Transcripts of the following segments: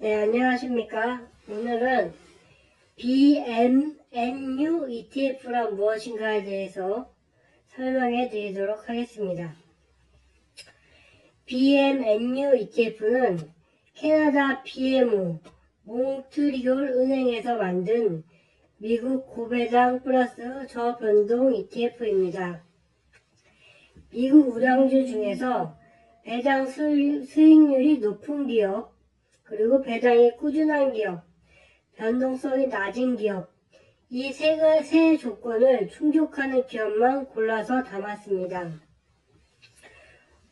네, 안녕하십니까. 오늘은 BMNU ETF란 무엇인가에 대해서 설명해 드리도록 하겠습니다. BMNU ETF는 캐나다 BMO 몽트리올 은행에서 만든 미국 고배당 플러스 저변동 ETF입니다. 미국 우량주 중에서 배당 수익- 수익률이 높은 기업, 그리고 배당이 꾸준한 기업, 변동성이 낮은 기업, 이 세, 세 조건을 충족하는 기업만 골라서 담았습니다.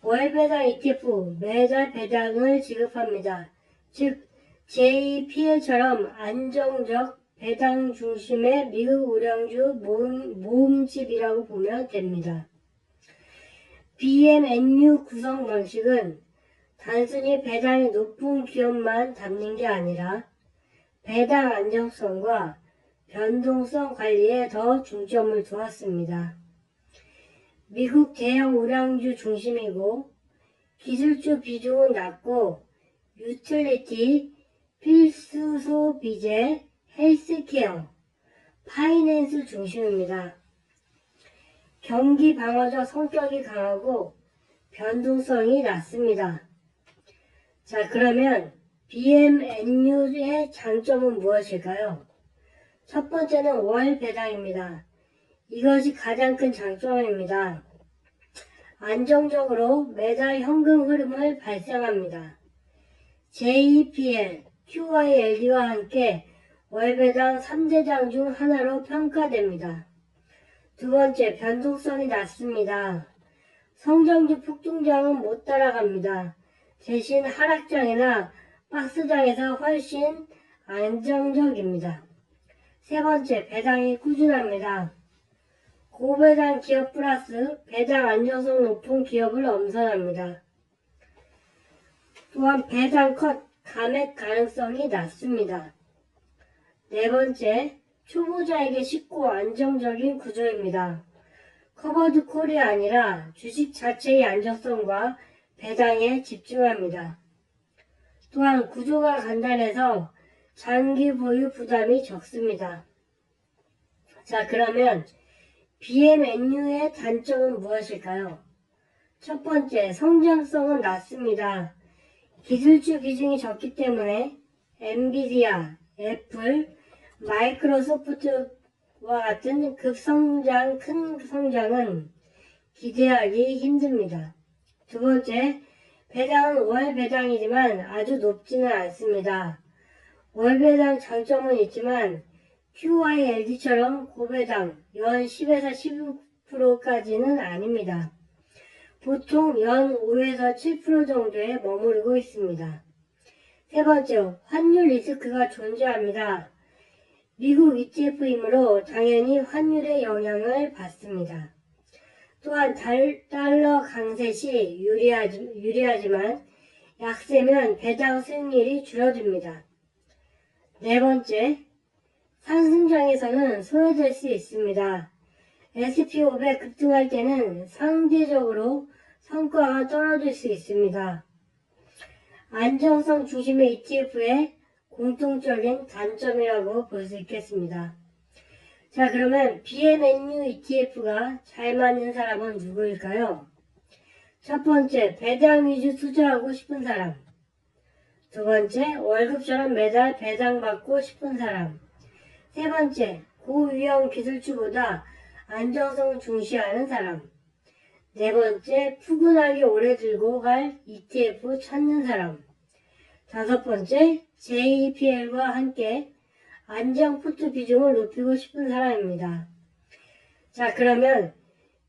월 배당 ETF, 매달 배당을 지급합니다. 즉, JPL처럼 안정적 배당 중심의 미국 우량주 모음, 모음집이라고 보면 됩니다. BMNU 구성 방식은 단순히 배당이 높은 기업만 담는 게 아니라 배당 안정성과 변동성 관리에 더 중점을 두었습니다. 미국 대형 우량주 중심이고 기술주 비중은 낮고 유틸리티, 필수 소비재, 헬스케어, 파이낸스 중심입니다. 경기 방어적 성격이 강하고 변동성이 낮습니다. 자, 그러면 BMNU의 장점은 무엇일까요? 첫 번째는 월 배당입니다. 이것이 가장 큰 장점입니다. 안정적으로 매달 현금 흐름을 발생합니다. JPL, QYLD와 함께 월 배당 3대장 중 하나로 평가됩니다. 두 번째, 변동성이 낮습니다. 성장주 폭등장은 못 따라갑니다. 대신 하락장이나 박스장에서 훨씬 안정적입니다. 세 번째, 배당이 꾸준합니다. 고배당 기업 플러스 배당 안정성 높은 기업을 엄선합니다. 또한 배당 컷, 감액 가능성이 낮습니다. 네 번째, 초보자에게 쉽고 안정적인 구조입니다. 커버드 콜이 아니라 주식 자체의 안정성과 배당에 집중합니다. 또한 구조가 간단해서 장기 보유 부담이 적습니다. 자, 그러면 BMNU의 단점은 무엇일까요? 첫 번째, 성장성은 낮습니다. 기술주 비중이 적기 때문에 엔비디아, 애플, 마이크로소프트와 같은 급성장, 큰 성장은 기대하기 힘듭니다. 두 번째, 배당은 월 배당이지만 아주 높지는 않습니다. 월 배당 장점은 있지만 QYLD처럼 고배당 연 10에서 15%까지는 아닙니다. 보통 연 5에서 7% 정도에 머무르고 있습니다. 세 번째, 환율 리스크가 존재합니다. 미국 ETF이므로 당연히 환율의 영향을 받습니다. 또한 달, 달러 강세 시 유리하지, 유리하지만 약세면 배당 수익률이 줄어듭니다. 네 번째, 상승장에서는 소외될 수 있습니다. SP500 급등할 때는 상대적으로 성과가 떨어질 수 있습니다. 안정성 중심의 ETF의 공통적인 단점이라고 볼 수 있겠습니다. 자, 그러면 BMNU ETF가 잘 맞는 사람은 누구일까요? 첫 번째, 배당 위주 투자하고 싶은 사람. 두 번째, 월급처럼 매달 배당 받고 싶은 사람. 세 번째, 고위험 기술주보다 안정성 중시하는 사람. 네 번째, 푸근하게 오래 들고 갈 ETF 찾는 사람. 다섯 번째, JPL과 함께 안정 포트 비중을 높이고 싶은 사람입니다. 자, 그러면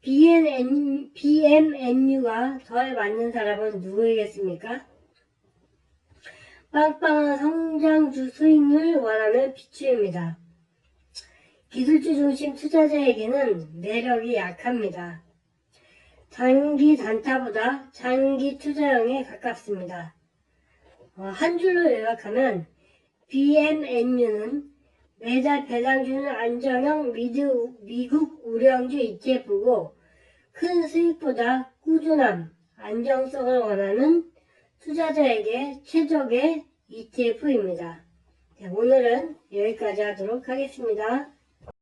BNN, BMNU가 더 맞는 사람은 누구이겠습니까? 빵빵한 성장주 수익률 원하는 비추입니다. 기술주 중심 투자자에게는 매력이 약합니다. 단기 단타보다 장기 투자형에 가깝습니다. 어, 한 줄로 요약하면 BMNU는 매달 배당 주는 안정형 미드, 미국 우량주 ETF고 큰 수익보다 꾸준함, 안정성을 원하는 투자자에게 최적의 ETF입니다. 네, 오늘은 여기까지 하도록 하겠습니다.